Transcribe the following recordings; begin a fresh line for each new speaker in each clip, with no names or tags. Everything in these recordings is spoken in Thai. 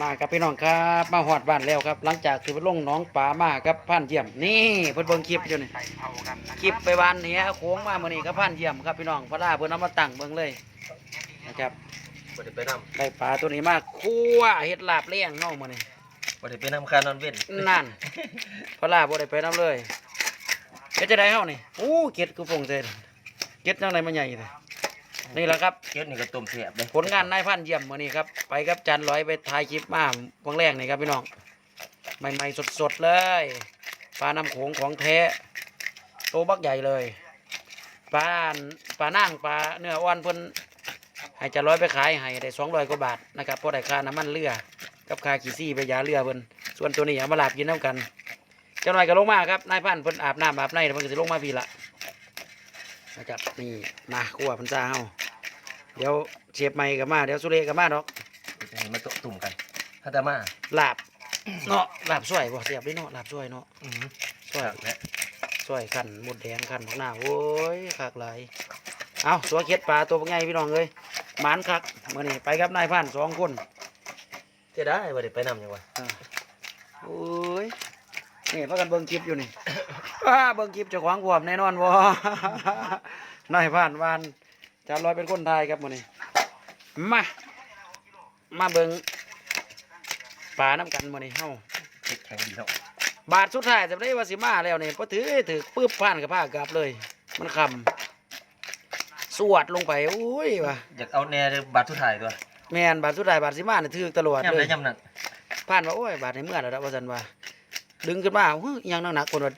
มากับพี่น้องครับ มาหอดบ้านแล้วครับ หลังจากที่ไปลงหน้องป่ามากับพันเยี่ยมนี่เพิ่นเบิ่งคลิปอยู่นี่คลิปไปวานเนี้ยโค้งมามื้อนี้กับพันเยี่ยมครับพี่น้องพระราเพิ่นเอามาตั้งเบิ่งเลยนะครับ
บ่ได้ไปน
ได้ปลาตัวนี้มาคั่วเฮ็ดลาบเลี้ยงเนาะมื้อนี้ำ
บ่ได้ไปนำคานอนเว้น
นั่นพระราบ่ได้ไปนํเลยเฮ็ดจะได้เฮานี่อู้เก็ดกูฟงเซนเก็ดจังไดมันใหญ่เลย นี่แหละครับ
เกี๊ยวนี่ก็ต้มแซ่บเลย
ผลงานนายพันเยี่ยมมื้อนี้ครับไปกับจันร้อยไปถ่ายคลิปมาวังแรกนี่ครับพี่น้องใหม่ๆสดๆเลยปลาน้ำโขงของแท้โตบักใหญ่เลยปลาปลานั่งปลาเนื้ออ่อนเพิ่นให้จันร้อยไปขายให้ได้สองร้อยกว่าบาทนะครับเพราะได้ค่าน้ำมันเรือกับค่าขี่ซี่ไปยาเรือเพิ่นส่วนตัวนี้เอามาลาบกินน้ำกันเจ้าหน่อยก็ลงมาครับนายพันเพิ่นอาบน้ำอาบในแล้วเพิ่นก็สิลงมาพี่ละนะครับนี่มาคั่วเพิ่นซ่าเฮา เดี๋ยวเชฟใหม่กับมา เดี๋ยวสุเรกับมาดอก
จะให้มาโตะตุ่มกันถ้าแต่มา
ลาบเนาะลาบสวยบ่เสียบได้เนาะลาบสวยเนาะ
อือ
สวย
และ
สวยขันหมดแดงขันผักหน้าโอ้ยคักหลายเอาสัวเค็ดปลาตัวเป็นไงพี่น้องเอ้ยหมานคักมื่อนี้ไปกับนายพันสองคน
จะได้บ่ได้ไปนำจังวะ
อ่าโอ้ยนี่พากันเบิ่งคลิปอยู่นี่ว้าเบิ่งคลิปเจ้าของบวมแน่นอนบ่นายพันวาน จานลอยเป็นคนไทยครับมื่อนี้มา มาเบิ่งปลาน้ำกันมื่อนี้เฮา
เฮ็ดแข็งดีเนาะ
บาทสุดท้ายจะได้ว่าสิมาแล้วนี่พอถือถือปื้บผ่านกับผ้ากลับเลย มันคำสวดลงไปโอ้ยว่ะ
อยากเอาแน่เด้อบัตรสุดท้ายตัว
แมนบาทสุดท้ายบาทสิมาเนี่ยถือตลอด
ยาม
เล
ใด
ย
ยามนั้น
ผ่านว่าโอ้ยบาทในเมื่อแล้วนะว่าสันว่า ดึงขึ้นมาเฮ้ยยังหนักๆคนว่า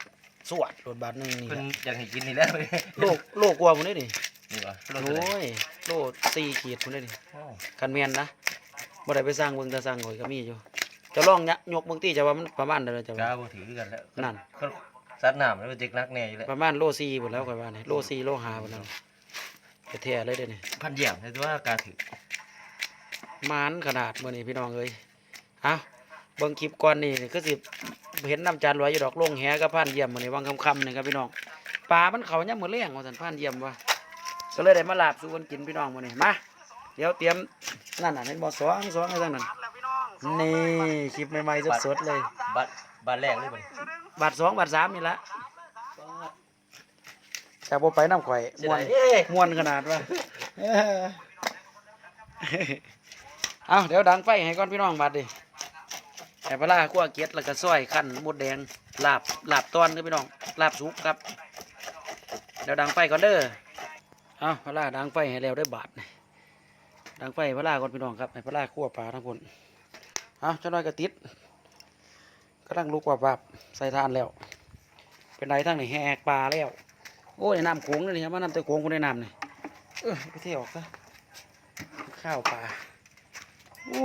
สวดโดดบาทหนึงนี่
เพิ่น
ล่ะ
อยากให้กินนี่แหล้ว
โลกโลกกลัวผมนี่นี่
นี่ วะโล
โอ
เท่าไหร่้
ยโลสี่ขีดผมนี่นี่
โอ้
คันเมียนนะบ่ได้ไปสร้างเบิ่งแต่สร้างหน่อยก็มีอยู่จะลองยะยกเบิ่งตีจะว่ามันประมาณเท่าไหร่จะ
กา
ว่า
บ่ถือกันแล้ว
นั่น
เขาซัดน้ำแล้วมันเจ็กนักแน่อยู่แล้ว
ประมาณโลสี่หมดแล้วค่อยว่านี่โลสี่โลห้าหมดแล้วแท้ๆเลยเด้อนี่
พันเยี่ยมแต่ว่ากาถือ
มานขนาดมื่อนี้พี่น้องเอ้ยเอาเบิ่งคลิปก่อนนี่ก็สิเห็นน้ำจานลอยอยู่ดอกลงแหกับผ่านเยี่ยมมื่อนี้วังคำๆนี่ครับพี่น้องปลามันเขาเนี่ยามมือเลี้ยงว่าสันผ่านเยี่ยมว่า ก็เลยได้มาลาบสู่กันกินพี่น้องมื่อนี้มาเดี๋ยวเตรียมนั่นน่ะเห็นบ่สองสองอะไรทั้งนั้นนี่คลิปใหม่ๆสดๆเลย
บัตรบัตรแรกเลยบัดนี้
บาทสองบาทสามนี่ละแต่บ่ไปน้ำข่อย
เสีย
ม่ว
ดานยเอ้ย
ม่วนขนาดว่าเอาเดี๋ยวดังไฟให้ก่อนพี่น้องบัดดิแต่ปลาร้าคั่วเกล็ดแล้วก็ซอยขั้นหมดแดงลาบลาบตอนครับพี่น้องลาบสุกครับเดี๋ยวดังไฟก่อนเด้อ เอาปลาร้าดังไฟให้แล้วได้บาทนะดังไฟปลาร้าก่อนพี่น้องครับให้ปลาร้าคั่วปลาทั้งคนเอาเจ้าน้อยก็ติดกำลังลุกว่าบับใส่ทานแล้ว เป็นไรทั้งนี่แหกปลาแล้ว โอ้ยน้ำโขงเลยนี่ครับมาน้ำตะโขงคนในน้ำนี่เออไปเที่ยวออกซะข้าวปลาโอ้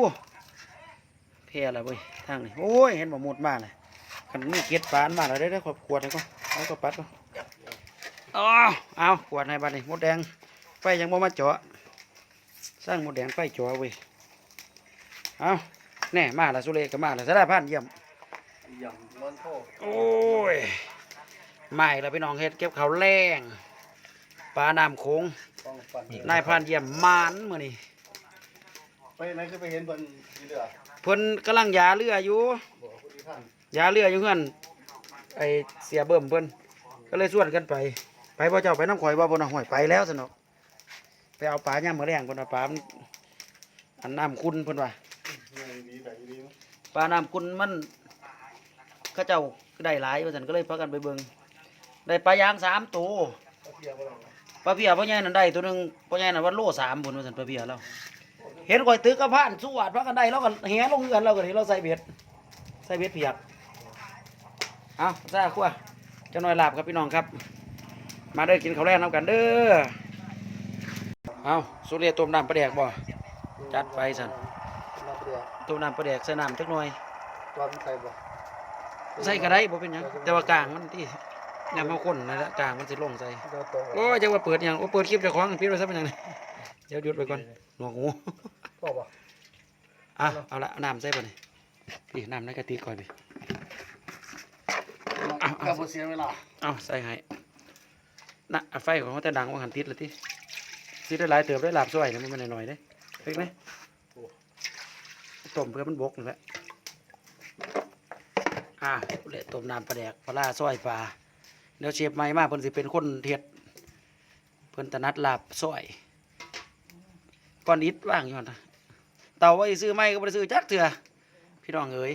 เพียอะไรเว้ยทางนี่โอ้ยเห็นบ่หมดมากเลยคันนี้เกียดปลานมาแล้วได้ได้ขวดขวดเลยก็เอาก็ปัดก็ อ๋อเอาขวดให้บัดนี่มดแดง ไฟยังบ่มาเจาะ สร้างมดแดงไฟเจาะเว้ยเอาแน่มาละสุเลก็มาละสารพันเยี่ยม
ยำมันโท
โอ้ยไม่แล้วพี่น้องเฮ็ดเก็บข้าวแรงปลาน้ำโขง
ต้องฟัน
นายพรานเยี่ยมมานมื้อนี้
ไปไหนคือไปเห็นบนที่เรือ
เพิ่นกำลังยาเรืออยู่
บอกคุณที่ท่าน
ยาเรืออยู่เฮือนไอเสียเบิ่มเพิ่นก็เลยชวนกันไป ไปพ่อเจ้าไปน้ำข่อยบ่บน่ะห่วยไปแล้วสนอกไปเอาปลาย่ามมื้อแรงเพิ่นว่าปลามันอันน้ำคุณเพิ่นว่า
เงินดีแต่ดีมั้ง
ปลาน้ำคุณมันเขาเจ้าได้หลายว่าซั่นก็เลยพากันไปเบิงได้ปลายางสามตัว
เอาเพียงบ่ได้นะ
ปลาเพียพ่อใหญ่นั่นได้ตัวหนึ่งพ่อใหญ่นั่นว่าโลสามพุ่นว่าซั่นปลาเพียเราเห็นข่อยตึกกระพานสวัสดพากันได้เราก็แหลงเงินเราก็นี่เราใส่เบ็ดใส่เบ็ดเพียกเอาซาขั้วเจ้าน้อยลาบครับพี่น้องครับ มาเด้อกินข้าวแรงน้ำกันเด้อเอาสุเรียต้มน้ำปลาแดกบ่จัดไปสั่น
น้ำเรือ
ต้มน้ำปลาแดกใส่น้ำจักหน่อย
ตอนใส่บ่
ใส่ก็ได้บ่เป็นหยังแต่ว่ากลางมันที่เนี่ยมาคนนั่นแหละกลางมันสิลงใส่
เรือตรง
โอ้ยจะว่าเปิดหยังโอ้เปิดคลิปเจ้าของพี่ไว้ซะเป็นหยังนี่เดี๋ยวหยุดไปก่อนหนวกหู
พ่อบ่
อะเอาละเอาน้ำใส่ไปนี่พี่น้ำในกะติก่อนพี่เอาเอา
ก็บ่เสียเวลา
เอาใส่ให้ น่ะไฟของเขาแต่ดังว่าหันติดเลยที่ติดได้หลายเติบได้หลาบสวยนะมันไม่น้อยๆเด้เล็กไหมต้มเพื่อมันบกนี่แหละอ่าเละต้มน้ำปลาแดกปลาร้าซอยปลาเดี๋ยวเชฟใหม่มาเพิ่นสิเป็นคนเทศเพิ่นถนัดลาบซอยก้อนอิดว่างอยู่นะเตาไว้ซื้อไม่ก็ได้ซื้อจักเถื่อพี่น้องเอ๋ย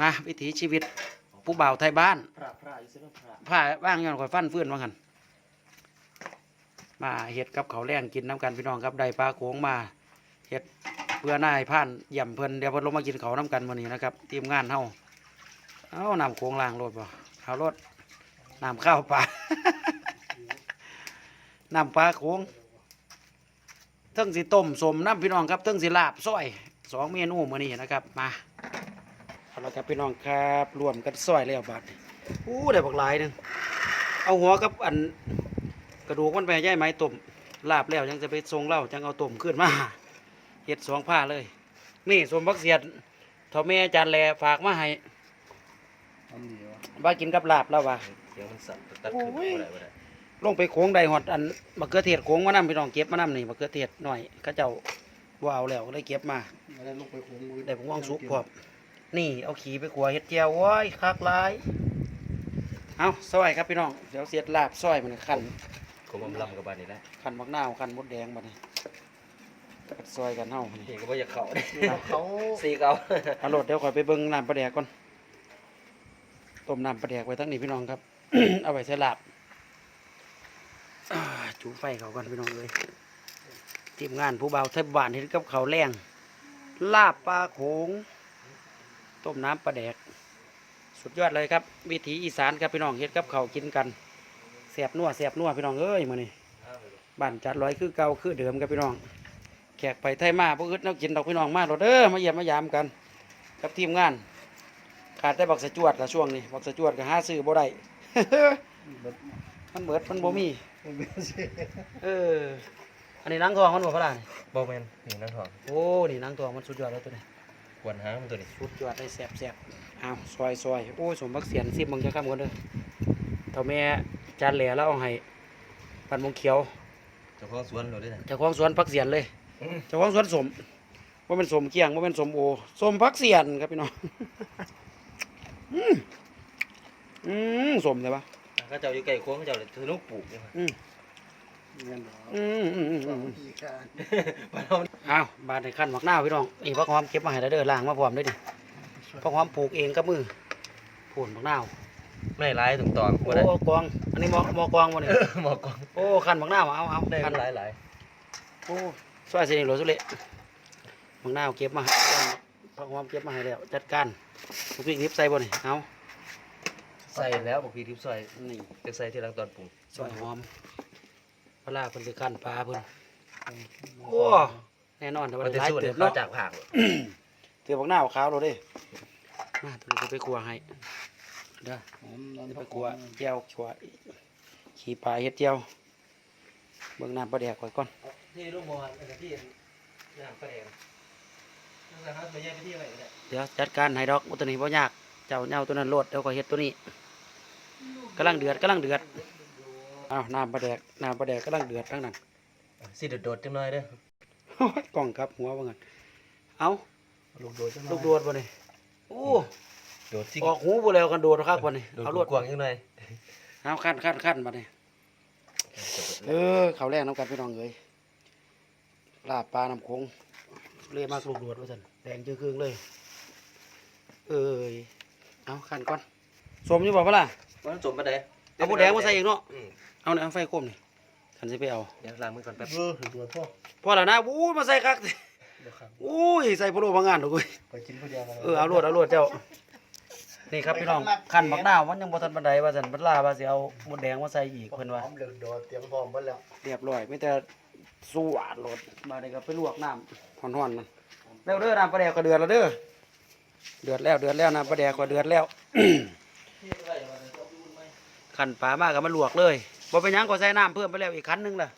มาวิถีชีวิต ผู้บ่าวไทยบ้าน
พระพระอีกสักพระ
ผ้าว่างย้อนข่อยฟันฟื้นว่างันมาเฮ็ดกับเขาวแรงกินน้ำกันพี่น้องครับได้ปลาโขงมาเฮ็ดเพื่อนายผ่านย่ำเพิ่นเดี๋ยวเพิ่นลงมากินเขาวน้ำกันวันนี้นะครับทีมงานเฮาเอาน้ำโขงล้างรถบ่เอารถน้ำข้าวปลาน้ำปลาโขงเทั้งสิต้มสมน้ำพี่น้องครับเทั้งสิลาบซอยสองเมนูมื้อนี้นะครับมา เอาละครับพี่น้องครับรวมกันซอยแล้วบาดนี้อู้ได้บักหลายหนึงเอาหัวกับอันกระดูกมันไปให้ย่ายไม้ต้มลาบแล้วยังจะไปทรงเหล้าจังเอาต้มขึ้นมาเฮ็ดสองผ้าเลย นี่สมบักเสียดเท่าแม่อาจารย์แลฝากมาให้
อันเดียว
ว่ากินกับลาบแล้วว่า
เดี๋ยวมันสั่นตัดขึ้นบ่ได้บ่ได้
ลงไปโค้งได้หอดอันมะเขือเทศโค้งมานํพี่น้องเก็บมานํนี่มะเขือเทศหน่อยเขาเจ้าบ่เอาแล้วเลยเก็บมา
ไม่ได้ลงไปขงมือ
ได้ผงว่างสุกพร้อม นี่เอาขี่ไปขัวเฮ็ดเจียวโว้ยคักหลายเอาซอยครับพี่น้องเดี๋ยวเสียดลาบซอยมันขั้น
ก็บ่ลำกับบ้านนี่แหละ
ขันมักนาวขันมดแดงบัดนี้กัดซอยกันเฮาบัด
เห็
นี่
นก็บ่อยากเข้าเด้
เขา
สีเก่า
เอาโหลดเดี๋ยวข่อยไปเบิ่งน้ำปลาแดกก่อนต้มน้ำปลาแดกไว้ทั้งนี้พี่น้องครับ เอาไว้ใส่ลาบอ่าจูไฟเขาก่อนพี่น้องเลยทีมงานผู้บ่าวไทยบ้านเห็นกับเขาวแรงลาบปลาโขง ต้มน้ำปลาแดก สุดยอดเลยครับ วิถีอีสานครับพี่น้องเฮ็ดกับเขาวกินกันแสบนัวแสบนัวพี่น้องเอ้ยมื้อนี้บ้านจัดร้อยคือเก่าคือเดิมครับพี่น้อง แขกไปไทยมาพวกอึดแนักกินดอกพี่น้องมาโดดเด้อมาเยี่ยมมายามกัน กับทีมงาน ขาดแต่บักสะจวดละช่วงนี้บักสะจวดก็หาซื้อบ่ได้มันเบิดมันบ่มีเอออันนี้นังทองมันบ่พะล่ะนี่
บ่แม่นนี่นั่นทอง
โอ้นี่นังทองมันสุดยอดแล้วตัวนี้
กวนหางมันตัวนี้
สุดยอดได้แซ่บแซ่บอ้าวซอยซอยโอ้ยสมบักเสียนซิมมึงจะข้ามกันเด้อเท่าแม่จานแหล่แล้วเอาให้ปันมงเขียว
เจ้าของสวนเราได้น่ะ
เจ้าของสวนพักเสียนเลยเจ้าของสวนสมว่าเป็นสมเกียงว่าเป็นสมโอสมพักเสียนครับพี่น้องอืมอืมสมใช่ปะ
เขาเจ้าอยู่ใกล้โค้งเขาเจ้าเลยถือลูกปลูกนี่มา
อืม
เงินเหรอ
อืมอืมอืมอืม
อีกการ
บ้านเรา
อ้าวบาดในขั้นหมักหน้าวพี่น้องอีพักหอมเก็บมาให้แล้วเด้อล้างมาพร้อมด้วยดิพักหอมปลูกเองกับมือผลหมักหน้าว
ไม่หลายถึงตอง
โอ้
บ่ได้
กอง อันนี้หมอหมอกองวะเนี่ย
เออหมอกอง
โอ้ขั้นหมักหน้าวเอาเอา
ได้
ขั้น
หลายหลาย
โอ้สวยสิหลวสุเละหมักหน้าวเก็บมาให้พักหอมเก็บมาให้แล้วจัดการลูกพริกนิบใส่บ่นี่เอา
ใส่แล้วบอกพี่ทิพย์ใส่
นี่
จะใส่ที่หลังตอนปรุง
ซอยหอม ปลาร้าเพิ่นสิคั่นปลาเพิ่นโอ้แน่นอนแต่ว่า
มันจะ
หลาย
สูตร
เติ
เดี๋ย
บ
วเข้า
เนาะ
จากผัก
เตือบักหน้าวขาวเราเด้มาตัวนี้ไปครัวให้เด้อ
หอมนั่น
เดี๋ยว
พ
ไป
ระ
ครัวแก้วขัวขี่ปลาเฮ็ดเจียวเบิ่งน้ำปลาแดกก่อนก่อน
ที่ลูกมอนเป็นที่ย่างปลาแดงนั่นแหละครับไปแยกไปที่อะไรเนี่ย
เดี๋ยวจัดการให้ดอกอุตวนี้บ่ยากเจ้าเหย้าตัวนั้นโลดเดี๋ยวก็เฮ็ดตัวนี้กำลังเดือดกำลังเดือด อ้าวน้ำปลาแดกน้ำปลาแดกกำลังเดือดทั้งนั้น
สิโดดๆจังหน่อยเด้อ
โอ้ยกล่องครับหัวว่างั้นเอา
ลูกโดดจังหน่อย
ลูกโดดบ่นี่โอ้
โดดสิ
ออกหูบ่แล้วกันโดดครับบ่นี่
โดด
เอารวด
กวางจังหน่อย
เอาขั้นขั้นขั้นมาเนี่ยเออเขาวแรกน้ำกันพี่น้องเอ้ยลาบปลาน้ำโขงเลยมากลูกดวดว่าสันแดงจืดครึ่งเลย เอ้ยเอาขั้นก่อนสมอยู่บ่พะล่ะ
มันสมปานใด
เอาผู้แดงมาใส่อีกเนาะ
อืม
เอาเนี่ยเอาไฟโคมนี่ขันสิไปเอา
เดี๋ยวล้างมือก่อนแป๊บ
เออถึงตัวพ่อ
พอแล้วนะอู้ยมาใส่คัก
เดี๋ยวครับ
อู้ยใส่พะโล้บางงานถูกเว้ย
ไปกินผู้เดียวกัน
เออเอารวดเอารวดเจ้านี่ครับพี่น้องขั้นบักดาวมันยังบ่ทันปานใดว่าสันบัดลาว่าสิเอาหมดแดงมาใส่อีกเพิ่นว่า
หอมเหลืองโดดเตรียมพร้อมหมดแล้ว
เรียบร้อยไม่แต่สวดรถมาได้ก็ไปลวกน้ำห่อนๆมันเร็วเด้อน้ำปลาแดกก็เดือดแล้วเด้อเดือดแล้วเดือดแล้วน้ำปลาแดกก็เดือดแล้วขันปลามากก็มาลวกเลย บ่เป็นหยังก็ใส่น้ำเพิ่มไปแล้วอีกคันหนึงล่ะ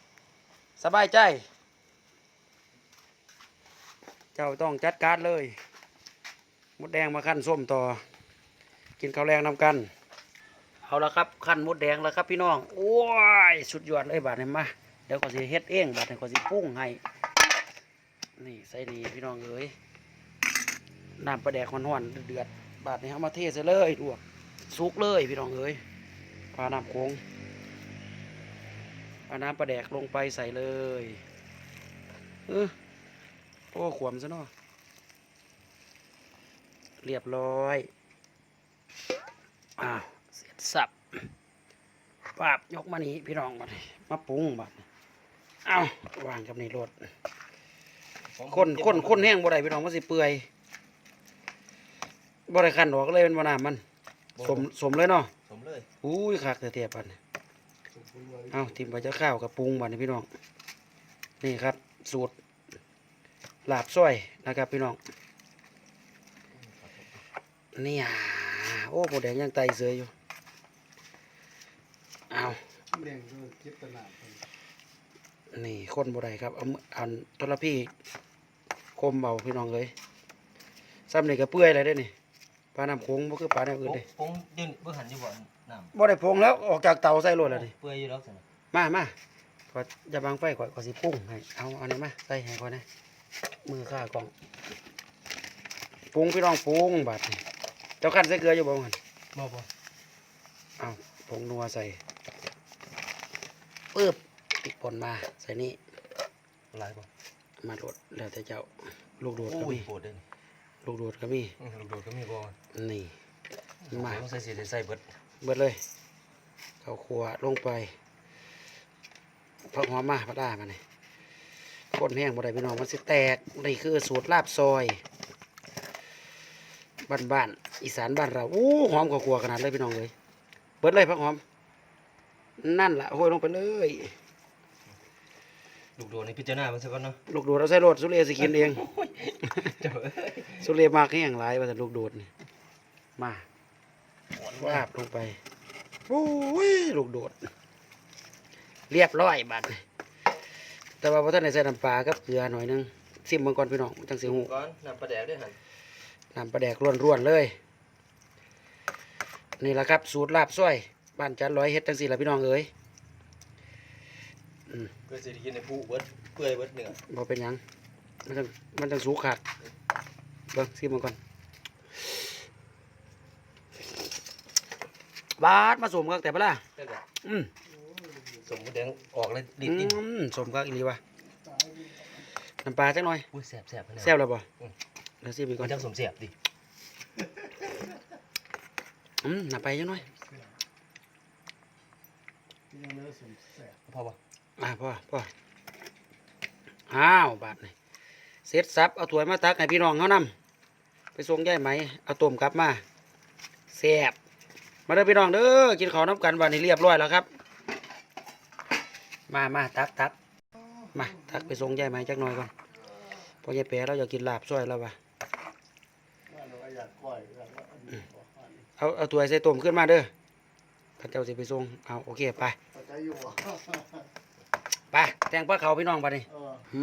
สบายใจ เจ้าต้องจัดการเลย มดแดงมาขั้นส้มต่อ กินข้าวแรงนำกัน เอาละครับขั้นมดแดงแล้วครับพี่น้องโอ้ยสุดยอดเลยบาดนี้มาเดี๋ยวก็สิเฮ็ดเองบาดนี้ก็สิปรุงให้นี่ใส่นี่พี่น้องเอ้ยน้ำปลาแดกห่อนๆเดือดๆบาดนี้เอามาเทใส่เลยลวกสุกเลยพี่น้องเอ้ยปลาน้ำโขง เอาน้ำปลาแดกลงไปใส่เลย เออโอ้ขวมซะเนาะเรียบร้อยอ้าวเสร็จสับปาบยกมานี่พี่น้องมามาปรุงบัดนี้เอาวางกับในรถคนคนคนแห้งบ่ได้พี่น้องมันสิเปื่อยบ่ได้คันดอกเลยมันบ่น้ำมัน สมสมเลยเนาะ
สมเลย
อุ้ยคักแต่เทียบปัน เอาทิมไปจะข้าวกับปรุงบัดนี้พี่น้อง นี่ครับ สูตรลาบส้อยนะครับพี่น้องเนี่ยโอ้โหแดงยังไตเสืออยู่ เอา
เลี้ยงก็คิดตลาดนี่
คนบ่ได้ครับ เอามือเอาทรพี่คมเบาพี่น้องเลยซ้ำนี่ก็เปื่อยอะไรได้นี่ปลาน้ำโขงบ่คือปลาแนวอื่นเด้
ปงยืนเบิ่งหันอยู่บ่ น้
บ่ได้พงแล้วออกจากเตาใส่รถแล้วนี่ำ
เปื่อยอยู่แล้วสินะ
มามาก็จะบังไฟก่อนก็สิปรุงให้ เอาอันนี้มาใส่ให้ก่อนนะ มือข้ากล่องปรุงพี่น้องปรุงบัดนี่เจ้าคันใส่เกลืออยู่บ่มัน
บ่บ่
เอาผงนัวใส่ปึ๊บติดป่นมาใส่นี่
หลายบ่
มาโดดแล้วแต่เจ้าลูกโดดก็
โอ้ย
มี
โหดเด้นี่
ลูกโดดก็มี
อื้อลูกโดดก็มีบ่
นี่ มา
ต้องใส่สีได้ใส่เบิด
เบิดเลยข้าวคั่วลงไปผักหอมมาพระด้ามาเนี่ยคนแห้งบ่ได้พี่น้องมันสิแตกนี่คือสูตรลาบซอยบ้านบ้านๆอีสานบ้านเราอู้หอมข้าวคั่วขนาดเลยพี่น้องเลยเบิดเลยผักหอม นั่นละโห้ยลงไปเลย
ลูกโดดนี่พิจารณามันซะก่อนเนาะ
ลูกโดดเราใส่รถสุเรียสิกินเอง
เจ้าเอ้ย
สุเรียมากแห้งหลายว่าแต่ลูกโดดนี่มา ลาบลงไปโอ้ยลูกโดด เรียบร้อยบัดนี้แต่ว่าพอท่านได้ใส่น้ำปลากับเกลือหน่อยนึงซิมเบิ่งก่อนพี่น้องจังสิหู
ก่อนน้ำปลาแดกด้วยหั่น
น้ำปลาแดกร่วนๆเลย นี่แหละครับสูตรลาบส้อยบ้านจันร้อยเฮ็ดจังสี่ละพี่น้องเอ้ย
เพื่อสิได้กินในผู้เบิดเปื่อยเบิดเนื้อ
บ่เป็นหยังมันจังมันจังสูขาดเบิ่งซิมเบิ่งก่อน บาดมาสวมกันแต่ปะล่ะ
ได้บ่
อืม
สมหมูแดงออกเลยดิ
อื
ดกิน
มสมกักอีหลีวะน้ำปลาจังหน่อย
อุ้ยแซ่บแซ่บ
แซ่บแล้วบ่
อืม
เดี๋ยวซิมอีกก่
มั
อนน
จังสมแซ่บดิ
อืมน้ำปลาจังหน่อย
ยังไม่ได้สมแสบ
พอบ่
อ่าพ่อพ่ออ้าวบาดนี่เสร็จสับเอาถ้วยมาตักให้พี่น้องเขานำไปส่งย่ายไหมเอาต้มกลับมาแซ่บ มาเด้อพี่น้องเด้อกินข้าวน้ำกันบาดนี้เรียบร้อยแล้วครับ มามาตักตักมาตักไปส่งย่ายไหมจักหน่อยก่อนพอยายแปรเราอยากกินลาบซอยแล้ววะ
เราอยากก่อยอากว่าอันนี้ขอ
เอาเอาถ้วใส่ต้มขึ้นมาเด้อข้าเจ้าสิไปส่งเอาโอเคไปไปแต่งปลาเขาพี่น้องบาดนี้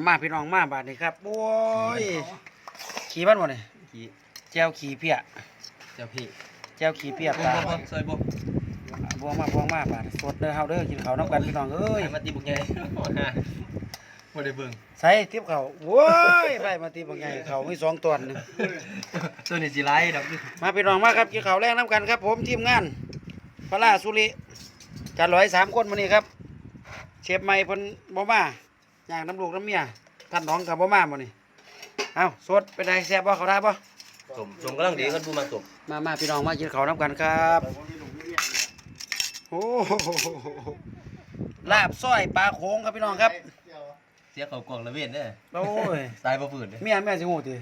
มาพี่น้องมาบาดนี้ครับโอ้ยขี่บ้านบ่เนี่ย
ขี้
แจ้วขี่เพีย
เจ้าพี่
แจ้วขี่เพีย
บ่
ปลา
บ่ซอยบ่
บวงมาบวงมาบาดสดเด้อเฮาเด้อกินข้าวน้ำกันพี่น้องเอ้ย
ให้มาตีบุกใหญ่บ่ได้เบิ่ง
ใส่ทิพเขาโว้ยไปมาตีบักใหญ่เขามีสองตอนหนึง
ตัวนี้สิไล่ดอก
มาพี่น้องมาครับกินข้าวแรกน้ำกันครับ ผมทีมงานพระราสุริจัดร้อยสามคนวันนี้ครับ เชฟใหม่เพิ่นบ่มาย่างน้ำลูกน้ำเมียท่านน้องกับบ่มาบ่นี่เอาสดเป็นไงแซ่บบ่เขาได้บ่
สมสมกำลังดีกันผู้มาสม
มามาพี่น้องมากินข้าวน้ำกันครับ
แต่ว่ามีหนุ่มมีเรียนเนี่ย
โอ้โหลาบส้อยปลาโขงครับพี่น้องครับ
เดี๋ยว
เสียเขากล่องละเว้นเด้อ
โอ้ย
ตายบ่ฟื้นเด้อ
เมียเมียสิหูติ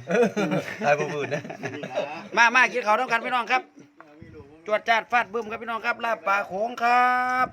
ตายบ่ฟื้นเด้อ
นี่นะ
มามากินข้าวน้ำกันพี่น้องครับ
มีหนุ่ม
จวดจาดฟาดบึ้มครับพี่น้องครับลาบปลาโขงครับ